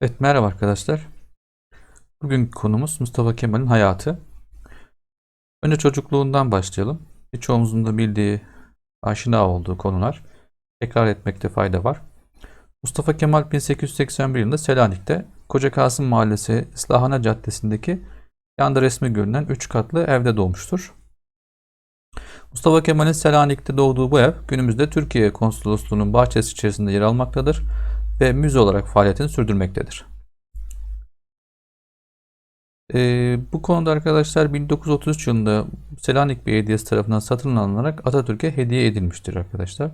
Evet merhaba arkadaşlar. Bugünkü konumuz Mustafa Kemal'in hayatı. Önce çocukluğundan başlayalım. Birçoğumuzun da bildiği, aşina olduğu konular. Tekrar etmekte fayda var. Mustafa Kemal 1881 yılında Selanik'te Koca Kasım Mahallesi İslahane Caddesi'ndeki yanda resmi görünen 3 katlı evde doğmuştur. Mustafa Kemal'in Selanik'te doğduğu bu ev günümüzde Türkiye Konsolosluğu'nun bahçesi içerisinde yer almaktadır ve müze olarak faaliyetini sürdürmektedir. Ee, bu konuda arkadaşlar 1933 yılında Selanik Belediyesi tarafından satın alınarak Atatürk'e hediye edilmiştir arkadaşlar.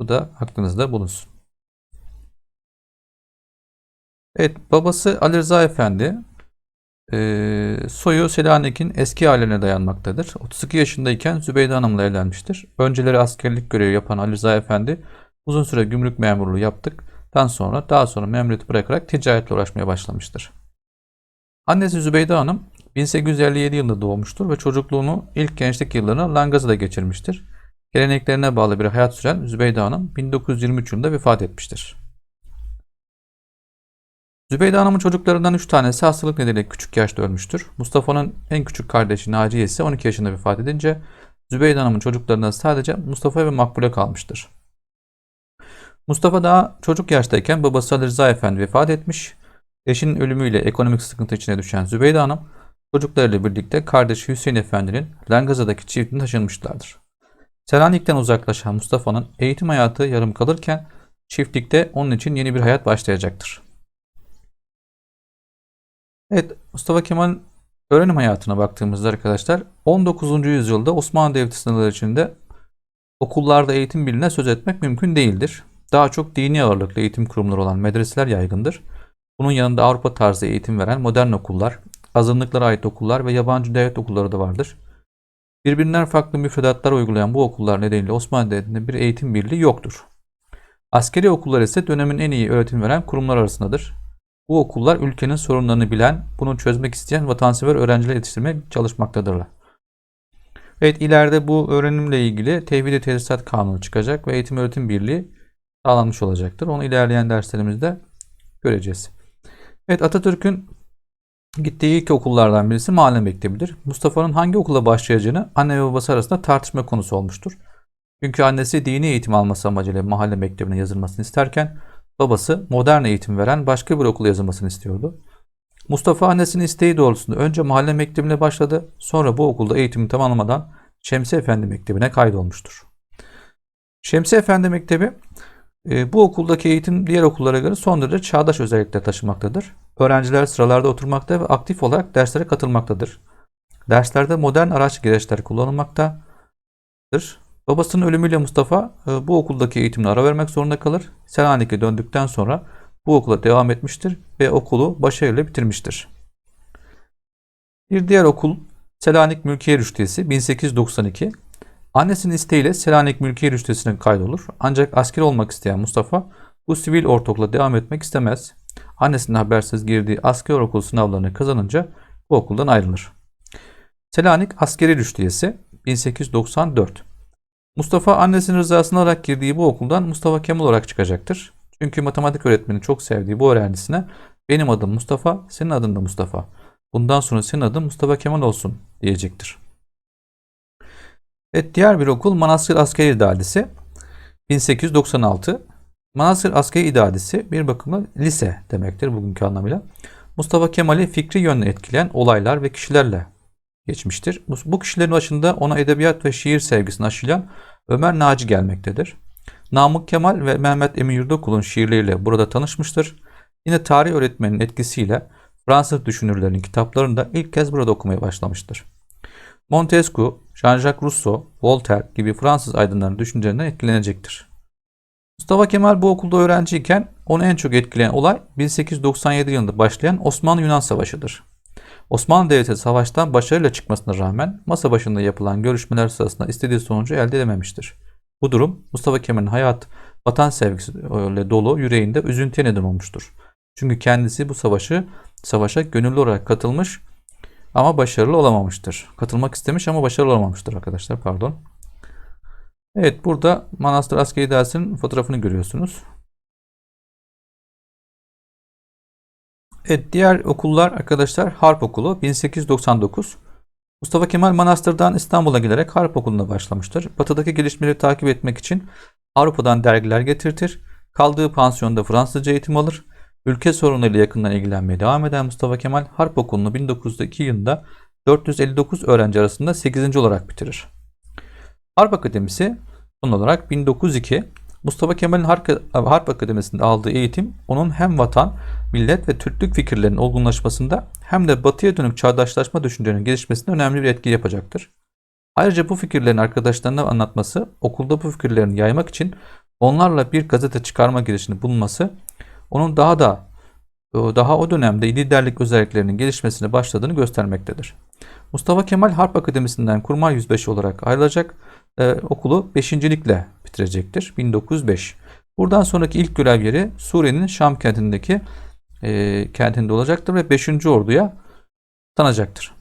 Bu da aklınızda bulunsun. Evet, babası Ali Rıza Efendi e, soyu Selanik'in eski haline dayanmaktadır. 32 yaşındayken Zübeyde Hanım'la evlenmiştir. Önceleri askerlik görevi yapan Ali Rıza Efendi uzun süre gümrük memurluğu yaptıktan sonra daha sonra memuriyeti bırakarak ticaretle uğraşmaya başlamıştır. Annesi Zübeyde Hanım 1857 yılında doğmuştur ve çocukluğunu ilk gençlik yıllarını Langaza'da geçirmiştir. Geleneklerine bağlı bir hayat süren Zübeyde Hanım 1923 yılında vefat etmiştir. Zübeyde Hanım'ın çocuklarından 3 tanesi hastalık nedeniyle küçük yaşta ölmüştür. Mustafa'nın en küçük kardeşi Naciye ise 12 yaşında vefat edince Zübeyde Hanım'ın çocuklarından sadece Mustafa ve Makbule kalmıştır. Mustafa daha çocuk yaştayken babası Ali Rıza Efendi vefat etmiş. Eşinin ölümüyle ekonomik sıkıntı içine düşen Zübeyde Hanım çocuklarıyla birlikte kardeşi Hüseyin Efendi'nin Langaza'daki çiftliğine taşınmışlardır. Selanik'ten uzaklaşan Mustafa'nın eğitim hayatı yarım kalırken çiftlikte onun için yeni bir hayat başlayacaktır. Evet, Mustafa Kemal'in öğrenim hayatına baktığımızda arkadaşlar 19. yüzyılda Osmanlı Devleti sınırları içinde okullarda eğitim biline söz etmek mümkün değildir. Daha çok dini ağırlıklı eğitim kurumları olan medreseler yaygındır. Bunun yanında Avrupa tarzı eğitim veren modern okullar, azınlıklara ait okullar ve yabancı devlet okulları da vardır. Birbirinden farklı müfredatlar uygulayan bu okullar nedeniyle Osmanlı Devleti'nde bir eğitim birliği yoktur. Askeri okullar ise dönemin en iyi öğretim veren kurumlar arasındadır. Bu okullar ülkenin sorunlarını bilen, bunu çözmek isteyen vatansever öğrenciler yetiştirmeye çalışmaktadırlar. Evet ileride bu öğrenimle ilgili Tevhid-i Tesisat Kanunu çıkacak ve Eğitim Öğretim Birliği sağlanmış olacaktır. Onu ilerleyen derslerimizde göreceğiz. Evet Atatürk'ün gittiği ilk okullardan birisi mahalle mektebidir. Mustafa'nın hangi okula başlayacağını anne ve babası arasında tartışma konusu olmuştur. Çünkü annesi dini eğitim alması amacıyla mahalle mektebine yazılmasını isterken babası modern eğitim veren başka bir okula yazılmasını istiyordu. Mustafa annesinin isteği doğrultusunda önce mahalle mektebine başladı. Sonra bu okulda eğitimini tamamlamadan Şemsi Efendi Mektebi'ne kaydolmuştur. Şemsi Efendi Mektebi bu okuldaki eğitim diğer okullara göre son derece çağdaş özellikler taşımaktadır. Öğrenciler sıralarda oturmakta ve aktif olarak derslere katılmaktadır. Derslerde modern araç gereçler kullanılmaktadır. Babasının ölümüyle Mustafa e, bu okuldaki eğitimine ara vermek zorunda kalır. Selanik'e döndükten sonra bu okula devam etmiştir ve okulu başarıyla bitirmiştir. Bir diğer okul Selanik Mülkiye Rüştiyesi 1892. Annesinin isteğiyle Selanik Mülkiye Rüştiyesi'ne kaydolur. Ancak asker olmak isteyen Mustafa bu sivil ortaokula devam etmek istemez. Annesinden habersiz girdiği asker okul sınavlarını kazanınca bu okuldan ayrılır. Selanik Askeri Rüştiyesi 1894. Mustafa annesinin rızasını alarak girdiği bu okuldan Mustafa Kemal olarak çıkacaktır. Çünkü matematik öğretmeni çok sevdiği bu öğrencisine benim adım Mustafa, senin adın da Mustafa. Bundan sonra senin adın Mustafa Kemal olsun diyecektir. Evet diğer bir okul Manastır Askeri İdadisi 1896. Manastır Askeri İdadisi bir bakıma lise demektir bugünkü anlamıyla. Mustafa Kemal'i fikri yönle etkileyen olaylar ve kişilerle geçmiştir. Bu kişilerin başında ona edebiyat ve şiir sevgisini aşılayan Ömer Naci gelmektedir. Namık Kemal ve Mehmet Emin Yurdakul'un şiirleriyle burada tanışmıştır. Yine tarih öğretmeninin etkisiyle Fransız düşünürlerin kitaplarını da ilk kez burada okumaya başlamıştır. Montesquieu, Jean-Jacques Rousseau, Voltaire gibi Fransız aydınların düşüncelerinden etkilenecektir. Mustafa Kemal bu okulda öğrenciyken onu en çok etkileyen olay 1897 yılında başlayan Osmanlı-Yunan Savaşı'dır. Osmanlı Devleti savaştan başarıyla çıkmasına rağmen masa başında yapılan görüşmeler sırasında istediği sonucu elde edememiştir. Bu durum Mustafa Kemal'in hayat, vatan sevgisiyle dolu yüreğinde üzüntüye neden olmuştur. Çünkü kendisi bu savaşı savaşa gönüllü olarak katılmış ama başarılı olamamıştır. Katılmak istemiş ama başarılı olamamıştır arkadaşlar pardon. Evet burada Manastır Askeri Dersi'nin fotoğrafını görüyorsunuz. Evet, diğer okullar arkadaşlar Harp Okulu 1899. Mustafa Kemal Manastır'dan İstanbul'a gelerek Harp Okulu'na başlamıştır. Batıdaki gelişmeleri takip etmek için Avrupa'dan dergiler getirtir. Kaldığı pansiyonda Fransızca eğitim alır. Ülke sorunlarıyla yakından ilgilenmeye devam eden Mustafa Kemal Harp Okulu'nu 1902 yılında 459 öğrenci arasında 8. olarak bitirir. Harp Akademisi son olarak 1902 Mustafa Kemal'in Harp, Akademisi'nde aldığı eğitim onun hem vatan, millet ve Türklük fikirlerinin olgunlaşmasında hem de batıya dönük çağdaşlaşma düşüncelerinin gelişmesinde önemli bir etki yapacaktır. Ayrıca bu fikirlerin arkadaşlarına anlatması, okulda bu fikirlerini yaymak için onlarla bir gazete çıkarma girişini bulunması, onun daha da daha o dönemde liderlik özelliklerinin gelişmesine başladığını göstermektedir. Mustafa Kemal Harp Akademisi'nden kurmay yüzbaşı olarak ayrılacak, e, okulu beşincilikle bitirecektir. 1905. Buradan sonraki ilk görev yeri Suriye'nin Şam kentindeki e, kentinde olacaktır ve 5. orduya tanacaktır.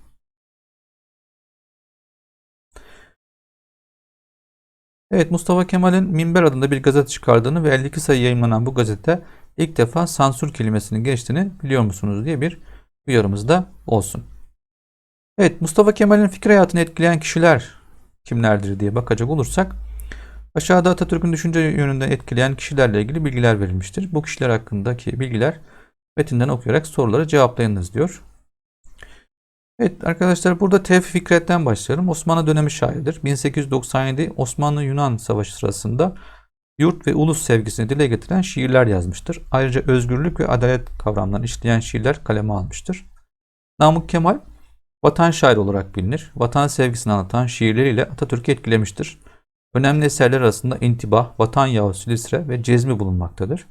Evet Mustafa Kemal'in Minber adında bir gazete çıkardığını ve 52 sayı yayınlanan bu gazete ilk defa sansür kelimesinin geçtiğini biliyor musunuz diye bir uyarımız da olsun. Evet Mustafa Kemal'in fikir hayatını etkileyen kişiler kimlerdir diye bakacak olursak aşağıda Atatürk'ün düşünce yönünden etkileyen kişilerle ilgili bilgiler verilmiştir. Bu kişiler hakkındaki bilgiler metinden okuyarak soruları cevaplayınız diyor. Evet arkadaşlar burada Tevfik Fikret'ten başlayalım. Osmanlı dönemi şairidir. 1897 Osmanlı-Yunan Savaşı sırasında yurt ve ulus sevgisini dile getiren şiirler yazmıştır. Ayrıca özgürlük ve adalet kavramlarını işleyen şiirler kaleme almıştır. Namık Kemal vatan şairi olarak bilinir. Vatan sevgisini anlatan şiirleriyle Atatürk'ü etkilemiştir. Önemli eserler arasında İntibah, Vatan Yahu Silistre ve Cezmi bulunmaktadır.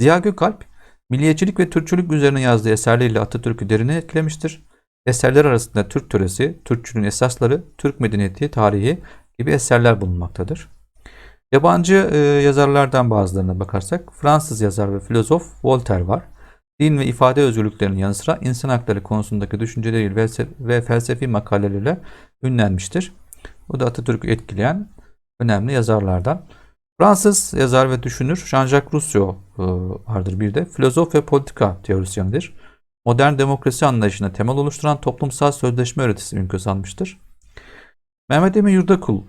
Ziya Gökalp, milliyetçilik ve Türkçülük üzerine yazdığı eserleriyle Atatürk'ü derine etkilemiştir. Eserler arasında Türk töresi, Türkçülüğün esasları, Türk medeniyeti, tarihi gibi eserler bulunmaktadır. Yabancı e, yazarlardan bazılarına bakarsak Fransız yazar ve filozof Voltaire var. Din ve ifade özgürlüklerinin yanı sıra insan hakları konusundaki düşünceleriyle ve felsefi makaleleriyle ünlenmiştir. Bu da Atatürk'ü etkileyen önemli yazarlardan. Fransız yazar ve düşünür Jean-Jacques Rousseau e, vardır bir de. Filozof ve politika teorisyenidir. Modern demokrasi anlayışına temel oluşturan toplumsal sözleşme öğretisi ün kazanmıştır. Mehmet Emin Yurdakul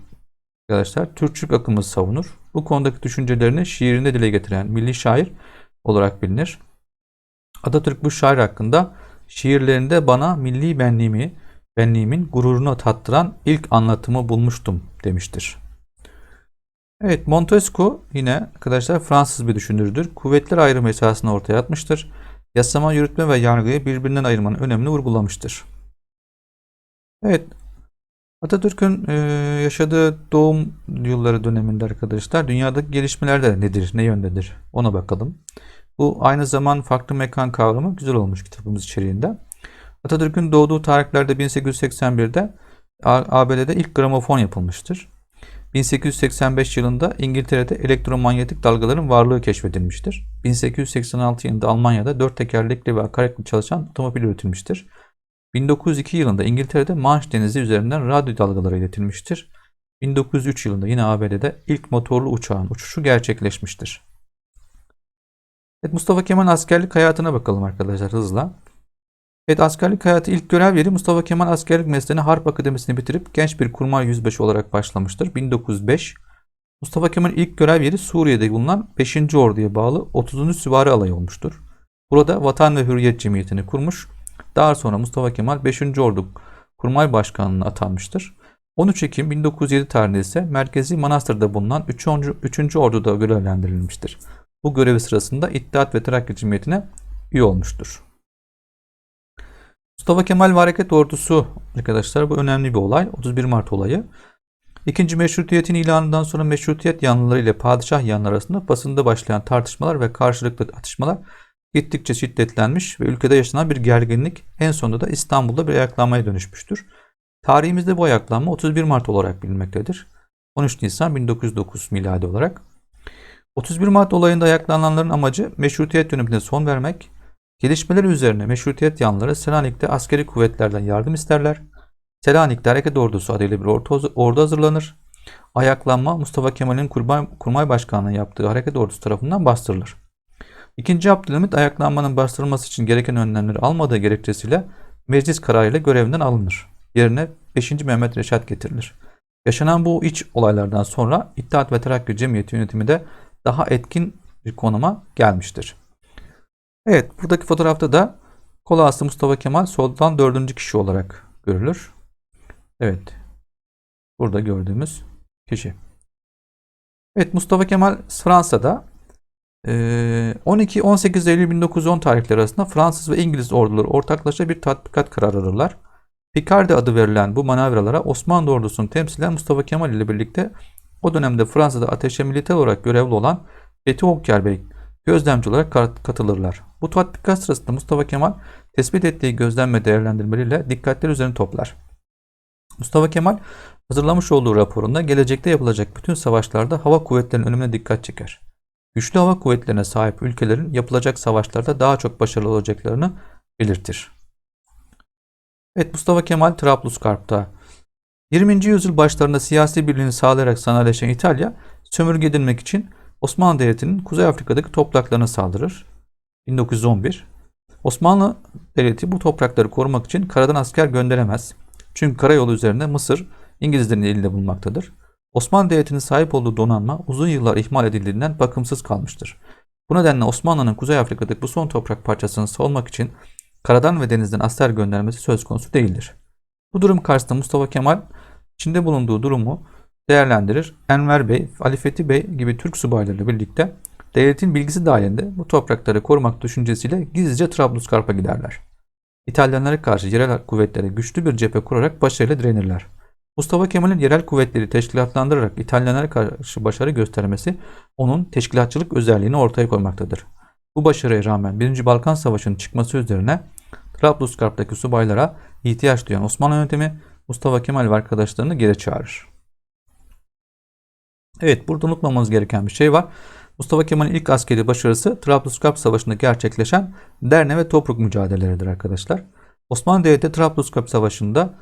arkadaşlar Türkçülük akımı savunur. Bu konudaki düşüncelerini şiirinde dile getiren milli şair olarak bilinir. Atatürk bu şair hakkında şiirlerinde bana milli benliğimi, benliğimin gururunu tattıran ilk anlatımı bulmuştum demiştir. Evet Montesquieu yine arkadaşlar Fransız bir düşünürdür. Kuvvetler ayrımı esasını ortaya atmıştır. Yasama, yürütme ve yargıyı birbirinden ayırmanın önemini vurgulamıştır. Evet Atatürk'ün e, yaşadığı doğum yılları döneminde arkadaşlar dünyadaki gelişmeler de nedir, ne yöndedir ona bakalım. Bu aynı zaman farklı mekan kavramı güzel olmuş kitabımız içeriğinde. Atatürk'ün doğduğu tarihlerde 1881'de ABD'de ilk gramofon yapılmıştır. 1885 yılında İngiltere'de elektromanyetik dalgaların varlığı keşfedilmiştir. 1886 yılında Almanya'da dört tekerlekli ve akaretli çalışan otomobil üretilmiştir. 1902 yılında İngiltere'de Manş Denizi üzerinden radyo dalgaları iletilmiştir. 1903 yılında yine ABD'de ilk motorlu uçağın uçuşu gerçekleşmiştir. Evet, Mustafa Kemal askerlik hayatına bakalım arkadaşlar hızla. Evet askerlik hayatı ilk görev yeri Mustafa Kemal askerlik mesleğini Harp Akademisi'ni bitirip genç bir kurmay yüzbaşı olarak başlamıştır. 1905 Mustafa Kemal ilk görev yeri Suriye'de bulunan 5. Ordu'ya bağlı 30. Süvari Alayı olmuştur. Burada Vatan ve Hürriyet Cemiyeti'ni kurmuş. Daha sonra Mustafa Kemal 5. Ordu Kurmay Başkanlığı'na atanmıştır. 13 Ekim 1907 tarihinde ise Merkezi Manastır'da bulunan 3. 3. Ordu'da görevlendirilmiştir. Bu görevi sırasında İttihat ve Terakki Cemiyeti'ne üye olmuştur. Mustafa Kemal ve Hareket Ordusu arkadaşlar bu önemli bir olay. 31 Mart olayı. İkinci meşrutiyetin ilanından sonra meşrutiyet yanlıları ile padişah yanlıları arasında basında başlayan tartışmalar ve karşılıklı atışmalar gittikçe şiddetlenmiş ve ülkede yaşanan bir gerginlik en sonunda da İstanbul'da bir ayaklanmaya dönüşmüştür. Tarihimizde bu ayaklanma 31 Mart olarak bilinmektedir. 13 Nisan 1909 miladi olarak. 31 Mart olayında ayaklananların amacı meşrutiyet dönemine son vermek, Gelişmeler üzerine meşrutiyet yanları Selanik'te askeri kuvvetlerden yardım isterler. Selanik'te hareket ordusu adıyla bir ordu hazırlanır. Ayaklanma Mustafa Kemal'in kurmay, kurmay başkanlığı yaptığı hareket ordusu tarafından bastırılır. İkinci Abdülhamit ayaklanmanın bastırılması için gereken önlemleri almadığı gerekçesiyle meclis kararıyla görevinden alınır. Yerine 5. Mehmet Reşat getirilir. Yaşanan bu iç olaylardan sonra İttihat ve Terakki Cemiyeti yönetimi de daha etkin bir konuma gelmiştir. Evet buradaki fotoğrafta da kol ağası Mustafa Kemal soldan dördüncü kişi olarak görülür. Evet. Burada gördüğümüz kişi. Evet Mustafa Kemal Fransa'da 12-18 Eylül 1910 tarihleri arasında Fransız ve İngiliz orduları ortaklaşa bir tatbikat kararı alırlar. Picardy adı verilen bu manevralara Osmanlı ordusunu temsilen Mustafa Kemal ile birlikte o dönemde Fransa'da ateşe militer olarak görevli olan Fethi Okyar Bey gözlemci olarak katılırlar. Bu tatbikat sırasında Mustafa Kemal tespit ettiği gözlem ve değerlendirmeleriyle dikkatler üzerine toplar. Mustafa Kemal hazırlamış olduğu raporunda gelecekte yapılacak bütün savaşlarda hava kuvvetlerinin önüne dikkat çeker. Güçlü hava kuvvetlerine sahip ülkelerin yapılacak savaşlarda daha çok başarılı olacaklarını belirtir. Evet Mustafa Kemal Trablusgarp'ta 20. yüzyıl başlarında siyasi birliğini sağlayarak sanayileşen İtalya sömürge edilmek için Osmanlı Devleti'nin Kuzey Afrika'daki topraklarına saldırır. 1911 Osmanlı Devleti bu toprakları korumak için karadan asker gönderemez. Çünkü karayolu üzerinde Mısır İngilizlerin elinde bulunmaktadır. Osmanlı Devleti'nin sahip olduğu donanma uzun yıllar ihmal edildiğinden bakımsız kalmıştır. Bu nedenle Osmanlı'nın Kuzey Afrika'daki bu son toprak parçasını savunmak için karadan ve denizden asker göndermesi söz konusu değildir. Bu durum karşısında Mustafa Kemal içinde bulunduğu durumu değerlendirir. Enver Bey, Ali Fethi Bey gibi Türk subaylarıyla birlikte devletin bilgisi dahilinde bu toprakları korumak düşüncesiyle gizlice Trablusgarp'a giderler. İtalyanlara karşı yerel kuvvetlere güçlü bir cephe kurarak başarıyla direnirler. Mustafa Kemal'in yerel kuvvetleri teşkilatlandırarak İtalyanlara karşı başarı göstermesi onun teşkilatçılık özelliğini ortaya koymaktadır. Bu başarıya rağmen 1. Balkan Savaşı'nın çıkması üzerine Trablusgarp'taki subaylara ihtiyaç duyan Osmanlı yönetimi Mustafa Kemal ve arkadaşlarını geri çağırır. Evet burada unutmamamız gereken bir şey var. Mustafa Kemal'in ilk askeri başarısı Trablusgarp Savaşı'nda gerçekleşen Derne ve Tobruk mücadeleleridir arkadaşlar. Osmanlı Devleti Trablusgarp Savaşı'nda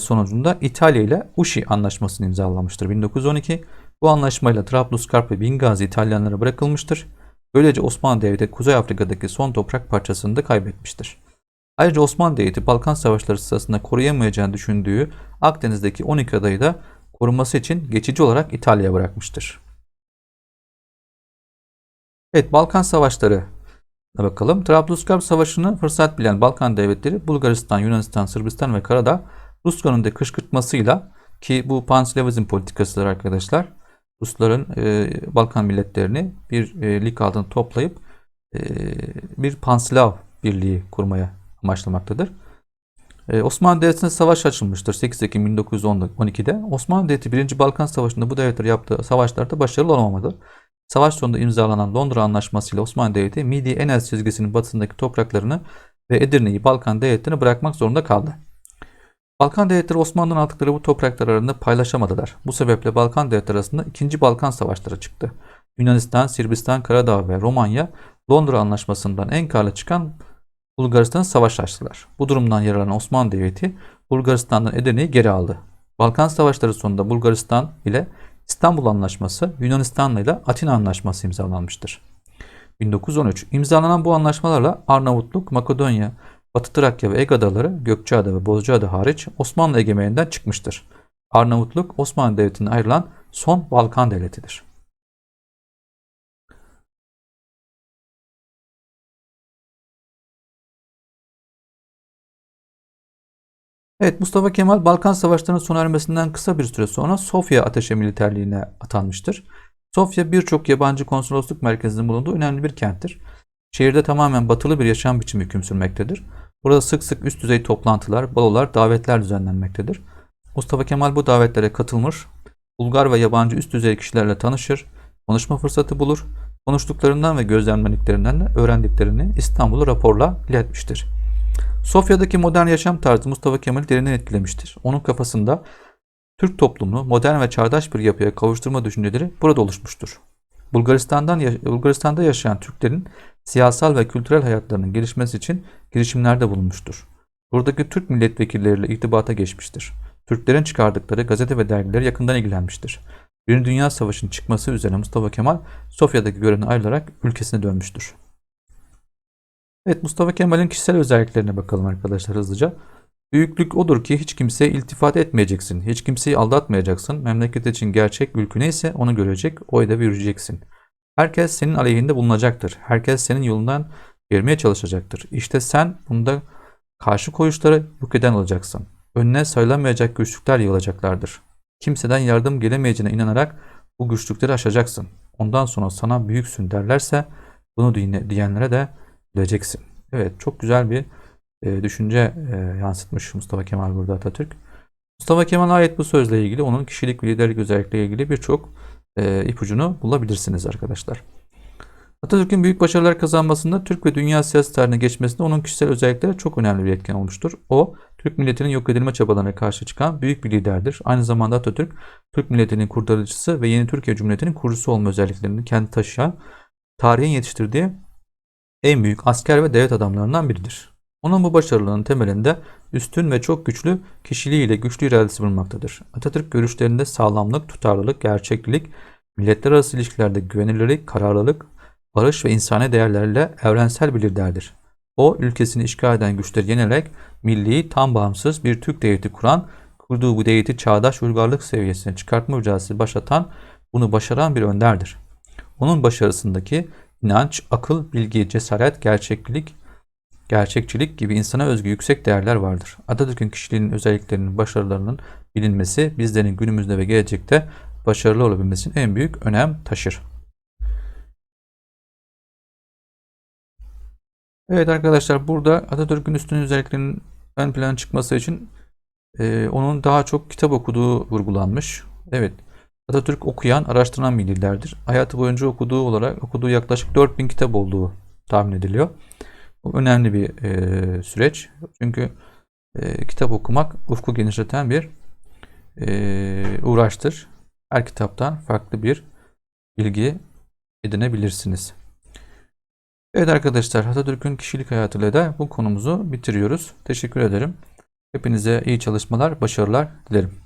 sonucunda İtalya ile Uşi anlaşmasını imzalamıştır 1912. Bu anlaşmayla Trablusgarp ve Bingazi İtalyanlara bırakılmıştır. Böylece Osmanlı Devleti Kuzey Afrika'daki son toprak parçasını da kaybetmiştir. Ayrıca Osmanlı Devleti Balkan Savaşları sırasında koruyamayacağını düşündüğü Akdeniz'deki 12 adayı da korunması için geçici olarak İtalya'ya bırakmıştır. Evet Balkan Savaşları bakalım. Trablusgarp Savaşı'nı fırsat bilen Balkan devletleri Bulgaristan, Yunanistan, Sırbistan ve Karadağ Rusya'nın da kışkırtmasıyla ki bu panslavizm politikasıdır arkadaşlar. Rusların e, Balkan milletlerini bir e, lig altında toplayıp e, bir panslav birliği kurmaya amaçlamaktadır. E, Osmanlı Devleti'ne savaş açılmıştır 8 Ekim 1912'de. Osmanlı Devleti 1. Balkan Savaşı'nda bu devletler yaptığı savaşlarda başarılı olamadı. Savaş sonunda imzalanan Londra Anlaşması ile Osmanlı Devleti Midi Enes çizgisinin batısındaki topraklarını ve Edirne'yi Balkan devletlerine bırakmak zorunda kaldı. Balkan devletleri Osmanlı'nın aldıkları bu topraklar arasında paylaşamadılar. Bu sebeple Balkan devletleri arasında 2. Balkan Savaşları çıktı. Yunanistan, Sırbistan, Karadağ ve Romanya Londra Anlaşması'ndan en karlı çıkan Bulgaristan'a savaş açtılar. Bu durumdan yararlanan Osmanlı Devleti Bulgaristan'dan Edirne'yi geri aldı. Balkan Savaşları sonunda Bulgaristan ile İstanbul Anlaşması, Yunanistan ile Atina Anlaşması imzalanmıştır. 1913 imzalanan bu anlaşmalarla Arnavutluk, Makedonya, Batı Trakya ve Ege Adaları, Gökçeada ve Bozcaada hariç Osmanlı egemeğinden çıkmıştır. Arnavutluk, Osmanlı Devleti'ne ayrılan son Balkan devletidir. Evet Mustafa Kemal Balkan Savaşları'nın sona ermesinden kısa bir süre sonra Sofya Ateşe Militerliğine atanmıştır. Sofya birçok yabancı konsolosluk merkezinin bulunduğu önemli bir kenttir. Şehirde tamamen batılı bir yaşam biçimi hüküm sürmektedir. Burada sık sık üst düzey toplantılar, balolar, davetler düzenlenmektedir. Mustafa Kemal bu davetlere katılmış, Bulgar ve yabancı üst düzey kişilerle tanışır, konuşma fırsatı bulur, konuştuklarından ve gözlemlediklerinden de öğrendiklerini İstanbul'a raporla iletmiştir. Sofya'daki modern yaşam tarzı Mustafa Kemal'i derinden etkilemiştir. Onun kafasında Türk toplumunu modern ve çağdaş bir yapıya kavuşturma düşünceleri burada oluşmuştur. Bulgaristan'dan Bulgaristan'da yaşayan Türklerin siyasal ve kültürel hayatlarının gelişmesi için girişimlerde bulunmuştur. Buradaki Türk milletvekilleriyle irtibata geçmiştir. Türklerin çıkardıkları gazete ve dergileri yakından ilgilenmiştir. Birinci Dünya Savaşı'nın çıkması üzerine Mustafa Kemal Sofya'daki görevine ayrılarak ülkesine dönmüştür. Evet Mustafa Kemal'in kişisel özelliklerine bakalım arkadaşlar hızlıca. Büyüklük odur ki hiç kimseye iltifat etmeyeceksin. Hiç kimseyi aldatmayacaksın. Memleket için gerçek ülkü neyse onu görecek, oyda yürüyeceksin. Herkes senin aleyhinde bulunacaktır. Herkes senin yolundan girmeye çalışacaktır. İşte sen bunda karşı koyuşları yok eden olacaksın. Önüne sayılamayacak güçlükler yığılacaklardır. Kimseden yardım gelemeyeceğine inanarak bu güçlükleri aşacaksın. Ondan sonra sana büyüksün derlerse bunu diyenlere de bileceksin. Evet çok güzel bir e, düşünce e, yansıtmış Mustafa Kemal burada Atatürk. Mustafa Kemal'e ait bu sözle ilgili onun kişilik ve liderlik özellikleriyle ilgili birçok e, ipucunu bulabilirsiniz arkadaşlar. Atatürk'ün büyük başarılar kazanmasında Türk ve dünya siyasi tarihine geçmesinde onun kişisel özellikleri çok önemli bir etken olmuştur. O, Türk milletinin yok edilme çabalarına karşı çıkan büyük bir liderdir. Aynı zamanda Atatürk, Türk milletinin kurtarıcısı ve yeni Türkiye Cumhuriyeti'nin kurucusu olma özelliklerini kendi taşıyan, tarihin yetiştirdiği en büyük asker ve devlet adamlarından biridir. Onun bu başarılarının temelinde üstün ve çok güçlü kişiliğiyle güçlü iradesi bulunmaktadır. Atatürk görüşlerinde sağlamlık, tutarlılık, gerçeklik, milletler arası ilişkilerde güvenilirlik, kararlılık, barış ve insani değerlerle evrensel bir liderdir. O, ülkesini işgal eden güçleri yenerek milli, tam bağımsız bir Türk devleti kuran, kurduğu bu devleti çağdaş uygarlık seviyesine çıkartma mücadelesi başlatan, bunu başaran bir önderdir. Onun başarısındaki inanç, akıl, bilgi, cesaret, gerçeklik, gerçekçilik gibi insana özgü yüksek değerler vardır. Atatürk'ün kişiliğinin özelliklerinin, başarılarının bilinmesi bizlerin günümüzde ve gelecekte başarılı olabilmesinin en büyük önem taşır. Evet arkadaşlar burada Atatürk'ün üstün özelliklerinin ön plana çıkması için e, onun daha çok kitap okuduğu vurgulanmış. Evet Atatürk okuyan, araştıran bir liderdir. Hayatı boyunca okuduğu olarak okuduğu yaklaşık 4000 kitap olduğu tahmin ediliyor. Bu önemli bir e, süreç. Çünkü e, kitap okumak ufku genişleten bir e, uğraştır. Her kitaptan farklı bir bilgi edinebilirsiniz. Evet arkadaşlar Atatürk'ün kişilik hayatıyla da bu konumuzu bitiriyoruz. Teşekkür ederim. Hepinize iyi çalışmalar, başarılar dilerim.